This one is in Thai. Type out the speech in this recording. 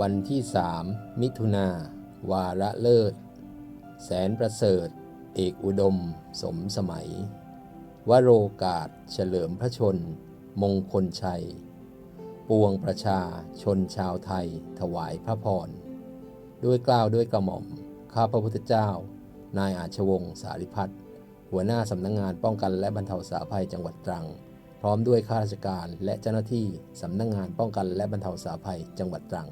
วันที่สามมิถุนา วาระเลิศ แสนประเสริฐ เอกอุดม สมสมัย วโรกาส เฉลิมพระชน มงคลชัย ปวงประชาชนชาวไทย ถวายพระพร ด้วยกล่าวด้วยกระหม่อม ข้าพระพุทธเจ้า นายอาชวงศ์สาริพัฒน์หัวหน้าสำนักงงานป้องกันและบรรเทาสาภัยจังหวัดตรัง พร้อมด้วยข้าราชการและเจ้าหน้าที่สำนักงงานป้องกันและบรรเทาสาภัยจังหวัดตรัง